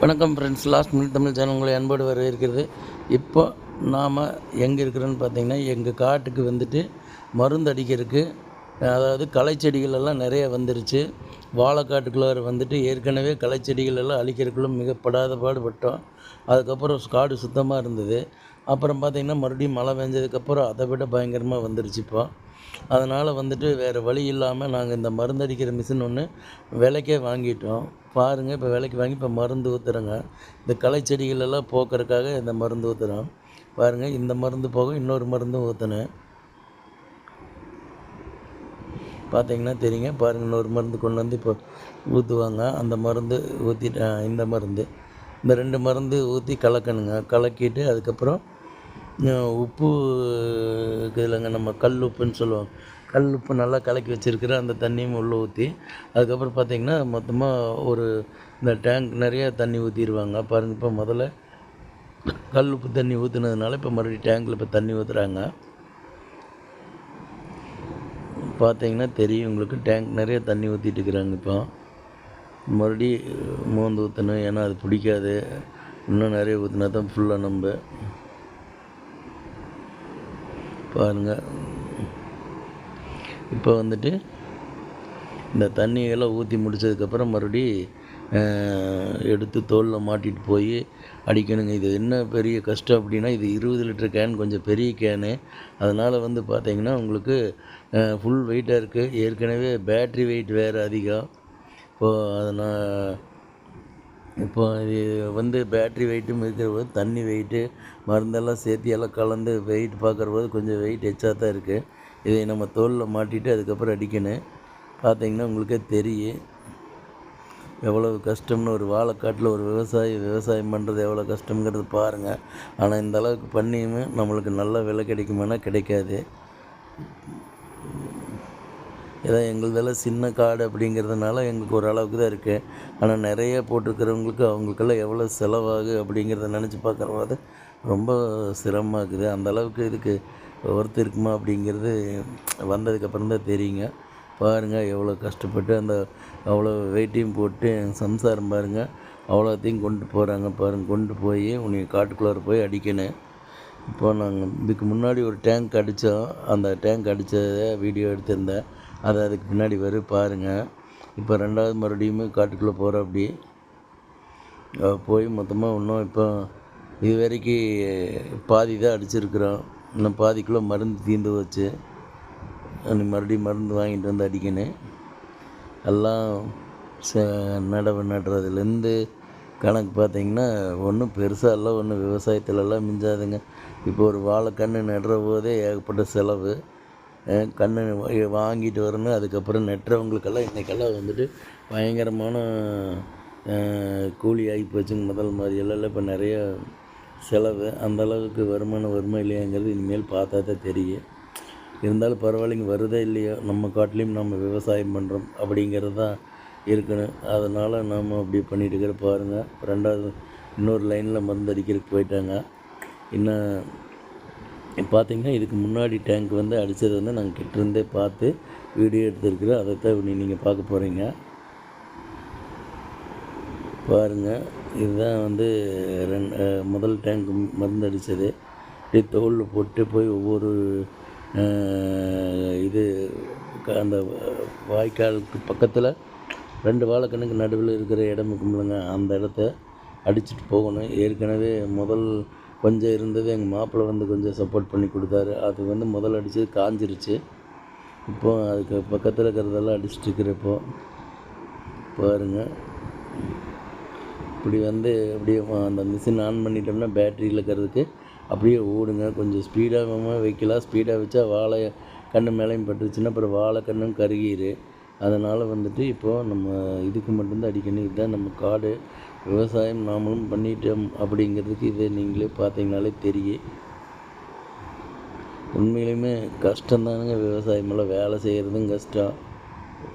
வணக்கம் friends last minute Tamil channel உங்களை அன்போடு வரவேற்கிறது. இப்போ நாம் எங்கே இருக்கிறோன்னு பார்த்தீங்கன்னா எங்கள் காட்டுக்கு வந்துட்டு மருந்து அடிக்கிறதுக்கு அதாவது களைச்செடிகள் எல்லாம் நிறைய வந்துருச்சு. வாழைக்காட்டுக்குள்ளார வந்துட்டு ஏற்கனவே களைச்செடிகள் எல்லாம் அழிக்கிறதுக்குள்ள மிகப்படாத பாடுபட்டோம். அதுக்கப்புறம் காடு சுத்தமாக இருந்தது. அப்புறம் பார்த்திங்கன்னா மறுபடியும் மழை பெஞ்சதுக்கப்புறம் அதை விட பயங்கரமாக வந்துருச்சு இப்போ. அதனால் வந்துட்டு வேறு வழி இல்லாமல் நாங்கள் இந்த மருந்தடிக்கிற மிஷின் ஒன்று விலைக்கே வாங்கிட்டோம். பாருங்கள் இப்போ விலைக்கு வாங்கி இப்போ மருந்து ஊற்றுறோங்க இந்த களை செடிகளெல்லாம் போக்குறதுக்காக இந்த மருந்து ஊற்றுறோம் பாருங்கள் இந்த மருந்து போக இன்னொரு மருந்தும் ஊற்றினேன் பார்த்தீங்கன்னா தெரியுங்க. பாருங்கள் இன்னொரு மருந்து கொண்டு வந்து இப்போ ஊற்றுவாங்க அந்த மருந்து ஊற்றிட்டு இந்த மருந்து. இந்த ரெண்டு மருந்து ஊற்றி கலக்கணுங்க. கலக்கிட்டு அதுக்கப்புறம் உப்பு இதில்ங்க நம்ம கல் உப்புன்னு சொல்லுவாங்க. கல் உப்பு நல்லா கலக்கி வச்சுருக்கிற அந்த தண்ணியும் உள்ளே ஊற்றி அதுக்கப்புறம் பார்த்திங்கன்னா மொத்தமாக ஒரு இந்த டேங்க் நிறைய தண்ணி ஊற்றிடுவாங்க பாருங்கள் இப்போ முதல்ல கல் உப்பு தண்ணி ஊற்றுனதுனால இப்போ மறுபடியும் டேங்கில் இப்போ தண்ணி ஊற்றுறாங்க பார்த்தீங்கன்னா தெரியும் உங்களுக்கு டேங்க் நிறைய தண்ணி ஊற்றிட்டு இருக்கிறாங்க இப்போ. மறுபடி மோந்து ஊற்றணும் ஏன்னா அது பிடிக்காது. இன்னும் நிறைய ஊற்றினா தான் ஃபுல்லாக நம்ம பாருங்கள் இப்போ வந்துட்டு இந்த தண்ணியெல்லாம் ஊற்றி முடிச்சதுக்கப்புறம் மறுபடி எடுத்து தோலில் மாட்டிட்டு போய் அடிக்கணுங்க. இது என்ன பெரிய கஷ்டம் அப்படின்னா இது இருபது லிட்டர் கேன் கொஞ்சம் பெரிய கேனு அதனால் வந்து பார்த்திங்கன்னா உங்களுக்கு ஃபுல் வெயிட்டாக இருக்குது ஏற்கனவே பேட்ரி வெயிட் வேறு அதிகம். இப்போது அதனால் இப்போ இது வந்து பேட்ரி வெயிட்டும் இருக்கிற போது தண்ணி வெயிட்டு மருந்தெல்லாம் சேர்த்து எல்லாம் கலந்து வெயிட் பார்க்குற போது கொஞ்சம் வெயிட் எச்சா தான் இருக்குது இதை நம்ம தோலில் மாட்டிட்டு அதுக்கப்புறம் அடிக்கணும். பார்த்தீங்கன்னா உங்களுக்கே தெரியும். எவ்வளவு கஷ்டம்னு ஒரு வாழைக்காட்டில் ஒரு விவசாயி விவசாயம் பண்ணுறது எவ்வளோ கஷ்டங்கிறது பாருங்கள் ஆனால் இந்த அளவுக்கு பண்ணியுமே நம்மளுக்கு நல்ல விலை கிடைக்குமானா கிடைக்காது. ஏதோ எங்களுதெல்லாம் சின்ன காடு அப்படிங்கிறதுனால எங்களுக்கு ஒரு அளவுக்கு தான் இருக்குது ஆனால் நிறைய போட்டிருக்கிறவங்களுக்கு அவங்களுக்கெல்லாம் எவ்வளோ செலவாகு அப்படிங்கிறத நினச்சி பார்க்குறவாது ரொம்ப சிரமமாக இருக்குது அந்த அளவுக்கு இதுக்கு ஒர்த்து இருக்குமா அப்படிங்கிறது வந்ததுக்கப்புறம் தான் தெரியுங்க. பாருங்கள் எவ்வளோ கஷ்டப்பட்டு அந்த அவ்வளோ வெயிட்டையும் போட்டு என் சம்சாரம் பாருங்கள் அவ்வளோத்தையும் கொண்டு போகிறாங்க பாருங்கள் கொண்டு போய் உன்னை காட்டுக்குள்ளார போய் அடிக்கணும். இப்போ நாங்கள் இதுக்கு முன்னாடி ஒரு டேங்க் அடித்தோம் அந்த டேங்க் அடித்ததை வீடியோ எடுத்திருந்தேன். அதை அதுக்கு பின்னாடி வரும் பாருங்கள் இப்போ ரெண்டாவது மறுபடியும் காட்டுக்குள்ளே போகிறோம் அப்படி. போய் மொத்தமாக இன்னும் இப்போ இது வரைக்கும் பாதி தான் அடிச்சிருக்கிறோம். இன்னும் பாதிக்குள்ளே மருந்து தீர்ந்து வச்சு மறுபடியும் மருந்து வாங்கிட்டு வந்து அடிக்கணும். எல்லாம் ச நடவு நடுறதுலேருந்து கணக்கு பார்த்திங்கன்னா ஒன்றும் பெருசாக எல்லாம் ஒன்றும் விவசாயத்துலலாம் மிஞ்சாதுங்க. இப்போ ஒரு வாழைக்கன்று நடுற போதே ஏகப்பட்ட செலவு. கன்று வாங்கிட்டு வரணும் அதுக்கப்புறம் நட்டுறவங்களுக்கெல்லாம் இன்றைக்கெல்லாம் வந்துட்டு பயங்கரமான கூலி ஆகி போச்சுங்க முதல் மாதிரி. எல்லாம் இப்போ நிறைய செலவு. அந்தளவுக்கு வருமானம் வருமா இல்லையாங்கிறது இனிமேல் பார்த்தா தான் தெரியும். இருந்தாலும் பரவாயில்லைங்க வருதா இல்லையோ? நம்ம காட்டிலையும் நம்ம விவசாயம் பண்ணுறோம் அப்படிங்கிறது தான் இருக்கணும். அதனால் நாம் அப்படி பண்ணிட்டு இருக்கிற பாருங்கள் ரெண்டாவது இன்னொரு லைனில் மருந்து அடிக்கிறதுக்கு போயிட்டாங்க. இன்னும் பார்த்தீங்கன்னா இதுக்கு முன்னாடி டேங்க் வந்து அடித்தது வந்து நாங்கள் கிட்டேருந்தே பார்த்து வீடியோ எடுத்துருக்குறோம். அதை தான் நீங்கள் பார்க்க போகிறீங்க பாருங்கள் இதுதான் வந்து ரெண் முதல் டேங்க் மருந்து அடித்தது இப்படி தோலில் போட்டு போய் ஒவ்வொரு இது அந்த வாய்க்காலுக்கு பக்கத்தில் ரெண்டு வாழைக்கண்ணுக்கு நடுவில் இருக்கிற இடம் இருக்கும்லங்க. அந்த இடத்த அடிச்சுட்டு போகணும். ஏற்கனவே முதல் கொஞ்சம் இருந்தது. எங்கள் மாப்பிள்ளை வந்து கொஞ்சம் சப்போர்ட் பண்ணி கொடுத்தாரு. அது வந்து முதல் அடித்தது காஞ்சிருச்சு. இப்போ அதுக்கு பக்கத்தில் இருக்கிறதெல்லாம் அடிச்சிட்டு இருக்கிறப்போ பாருங்கள் இப்படி வந்து அப்படியே அந்த மிஷின் ஆன் பண்ணிட்டோம்னா பேட்டரியில் இருக்கிறதுக்கு அப்படியே ஓடுங்க. கொஞ்சம் ஸ்பீடாக வைக்கலாம். ஸ்பீடாக வச்சா வாழை கண்ணு மேலேயும் பட்டுருச்சுன்னா அப்புறம் வாழை கண்ணும் கருகிரு. அதனால் வந்துட்டு இப்போது நம்ம இதுக்கு மட்டும்தான் அடிக்கணும். இதுதான் நம்ம காடு. விவசாயம் நாமளும் பண்ணிட்டோம் அப்படிங்கிறதுக்கு இதை நீங்களே பார்த்தீங்கனாலே தெரியும். உண்மையிலுமே கஷ்டம்தானுங்க. விவசாயமெல்லாம் வேலை செய்கிறதும் கஷ்டம்.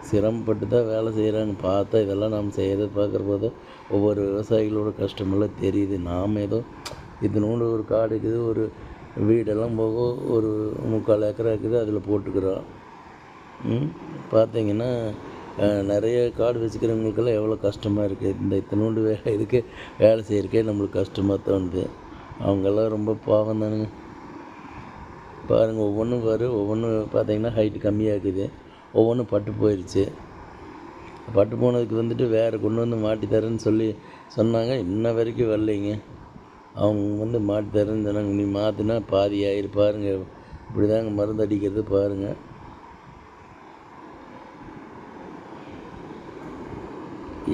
சிரமப்பட்டு தான் வேலை செய்கிறாங்க பார்த்தா இதெல்லாம் நாம் செய்கிறத பார்க்குற போது ஒவ்வொரு விவசாயிகளோட கஷ்டமெல்லாம் தெரியுது. நாம் ஏதோ இத்தினோண்டு ஒரு காடு இருக்குது ஒரு வீடெல்லாம் போக ஒரு முக்கால் ஏக்கரா இருக்குது அதில் போட்டுக்கிறோம். பார்த்தீங்கன்னா நிறைய காடு வச்சுக்கிறவங்களுக்கெல்லாம் எவ்வளோ கஷ்டமாக இருக்குது இந்த இத்தினோண்டு வேலை இதுக்கு வேலை செய்கிறக்கே நம்மளுக்கு கஷ்டமாக தோணுது. அவங்கெல்லாம் ரொம்ப பாவம் தானுங்க. பாருங்கள் ஒவ்வொன்றும் பாரு ஒவ்வொன்றும் பார்த்தீங்கன்னா ஹைட்டு கம்மியாக இருக்குது ஒவ்வொன்றும் பட்டு போயிடுச்சு பட்டு போனதுக்கு வந்துட்டு வேறு கொண்டு வந்து மாட்டி தரேன்னு சொல்லி சொன்னாங்க. இன்ன வரைக்கும் வரலைங்க. அவங்க வந்து மாட்டு தரேன்னு சொன்னாங்க நீ மாற்றினா பாதி ஆயிரு பாருங்க. இப்படி தாங்க மருந்து அடிக்கிறது பாருங்கள்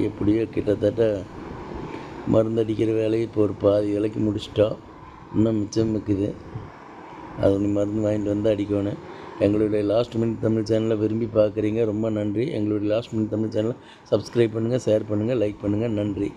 எப்படியோ கிட்டத்தட்ட மருந்து அடிக்கிற வேலையை இப்போ ஒரு பாதி விலைக்கு முடிச்சிட்டோம் இன்னும் மிச்சம் இருக்குது. அது நீ மருந்து வாங்கிட்டு வந்து அடிக்கணும் எங்களுடைய லாஸ்ட் மினிட் தமிழ் சேனலை விரும்பி பார்க்குறீங்க ரொம்ப நன்றி. எங்களுடைய லாஸ்ட் மினிட் தமிழ் சேனலை சப்ஸ்கிரைப் பண்ணுங்கள் ஷேர் பண்ணுங்கள் லைக் பண்ணுங்கள் நன்றி.